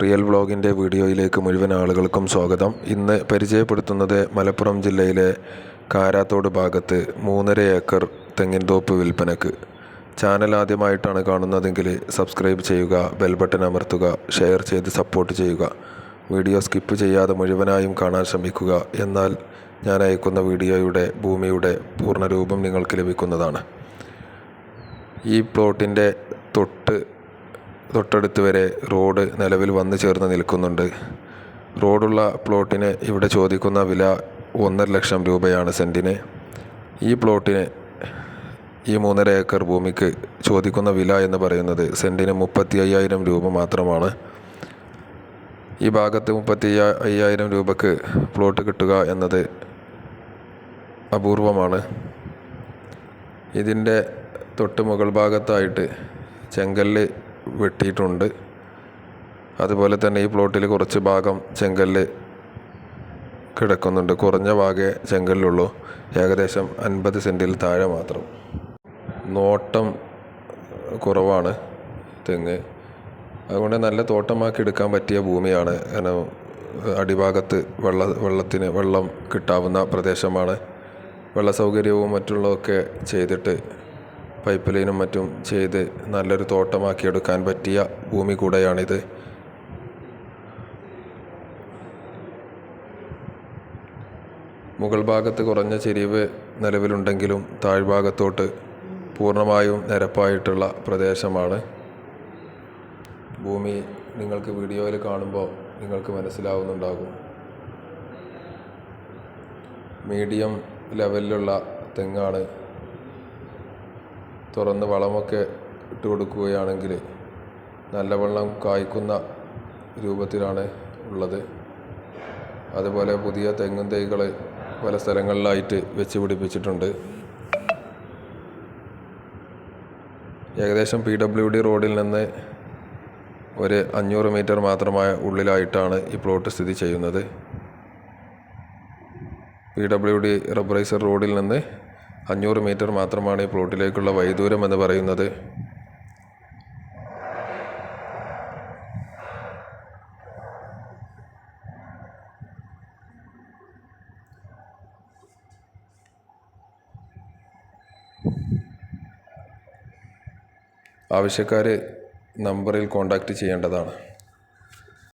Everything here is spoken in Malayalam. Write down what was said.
റിയൽ വ്ളോഗിന്റെ വീഡിയോയിലേക്ക് മുഴുവൻ ആളുകൾക്കും സ്വാഗതം. ഇന്ന് പരിചയപ്പെടുത്തുന്നത് മലപ്പുറം ജില്ലയിലെ കാരാത്തോട് ഭാഗത്ത് മൂന്നര ഏക്കർ തെങ്ങിൻ തോപ്പ് വിൽപ്പനക്ക്. ചാനൽ ആദ്യമായിട്ടാണ് കാണുന്നതെങ്കിൽ സബ്സ്ക്രൈബ് ചെയ്യുക ബെൽ ബട്ടൺ അമർത്തുക ഷെയർ ചെയ്ത് സപ്പോർട്ട് ചെയ്യുക. വീഡിയോ സ്കിപ്പ് ചെയ്യാതെ മുഴുവനായും കാണാൻ ശ്രമിക്കുക. എന്നാൽ ഞാൻ അയക്കുന്ന വീഡിയോയുടെ ഭൂമിയുടെ പൂർണരൂപം നിങ്ങൾക്ക് ലഭിക്കുന്നതാണ്. ഈ പ്ലോട്ടിന്റെ തൊട്ട് തൊട്ടടുത്ത് വരെ റോഡ് നിലവിൽ വന്നു ചേർന്ന് നിൽക്കുന്നുണ്ട്. റോഡുള്ള പ്ലോട്ടിന് ഇവിടെ ചോദിക്കുന്ന വില ഒന്നര ലക്ഷം രൂപയാണ് സെന്റിന് ഈ പ്ലോട്ടിന് ഈ മൂന്നര ഏക്കർ ഭൂമിക്ക് ചോദിക്കുന്ന വില എന്ന് പറയുന്നത് സെന്റിന് മുപ്പത്തി അയ്യായിരം രൂപ മാത്രമാണ്. ഈ ഭാഗത്ത് മുപ്പത്തി അയ്യായിരം രൂപക്ക് പ്ലോട്ട് കിട്ടുക എന്നത് അപൂർവമാണ്. ഇതിന്റെ തൊട്ട് മുകൾ ഭാഗത്തായിട്ട് ചെങ്കല്ല് വെട്ടിയിട്ടുണ്ട്. അതുപോലെ തന്നെ ഈ പ്ലോട്ടിൽ കുറച്ച് ഭാഗം ചെങ്കല്ല് കിടക്കുന്നുണ്ട്. കുറഞ്ഞ ഭാഗേ ചെങ്കല്ലുള്ളൂ. ഏകദേശം അൻപത് സെന്റിൽ താഴെ മാത്രം. നോട്ടം കുറവാണ് തെങ്ങ്. അതുകൊണ്ട് നല്ല തോട്ടമാക്കി എടുക്കാൻ പറ്റിയ ഭൂമിയാണ്. കാരണം അടിഭാഗത്ത് വെള്ള വെള്ളത്തിന് വെള്ളം കിട്ടാവുന്ന പ്രദേശമാണ്. വെള്ള സൗകര്യവും മറ്റുള്ളതൊക്കെ ചെയ്തിട്ട് പൈപ്പ് ലൈനും മറ്റും ചെയ്ത് നല്ലൊരു തോട്ടമാക്കി എടുക്കാൻ പറ്റിയ ഭൂമി കൂടെയാണിത്. മുകൾ ഭാഗത്ത് കുറഞ്ഞ ചെരിവ് നിലവിലുണ്ടെങ്കിലും താഴ്ഭാഗത്തോട്ട് പൂർണമായും നിരപ്പായിട്ടുള്ള പ്രദേശമാണ്. ഭൂമി നിങ്ങൾക്ക് വീഡിയോയിൽ കാണുമ്പോൾ നിങ്ങൾക്ക് മനസ്സിലാവുന്നുണ്ടാകും. മീഡിയം ലെവലിലുള്ള തെങ്ങാണ് തുറന്ന് വളമൊക്കെ ഇട്ട് കൊടുക്കുകയാണെങ്കിൽ നല്ല വെള്ളം കായ്ക്കുന്ന രൂപത്തിലാണ് ഉള്ളത്. അതുപോലെ പുതിയ തെങ്ങും തൈകൾ പല സ്ഥലങ്ങളിലായിട്ട് വെച്ച് പിടിപ്പിച്ചിട്ടുണ്ട്. ഏകദേശം പി ഡബ്ല്യു ഡി റോഡിൽ നിന്ന് ഒരു അഞ്ഞൂറ് മീറ്റർ മാത്രമായ ഉള്ളിലായിട്ടാണ് ഈ പ്ലോട്ട് സ്ഥിതി ചെയ്യുന്നത്. പി ഡബ്ല്യു ഡി റബ്ബറൈസർ റോഡിൽ നിന്ന് അഞ്ഞൂറ് മീറ്റർ മാത്രമാണ് ഈ പ്ലോട്ടിലേക്കുള്ള വൈദൂരം എന്ന് പറയുന്നത്. ആവശ്യക്കാർ നമ്പറിൽ കോൺടാക്റ്റ് ചെയ്യേണ്ടതാണ്.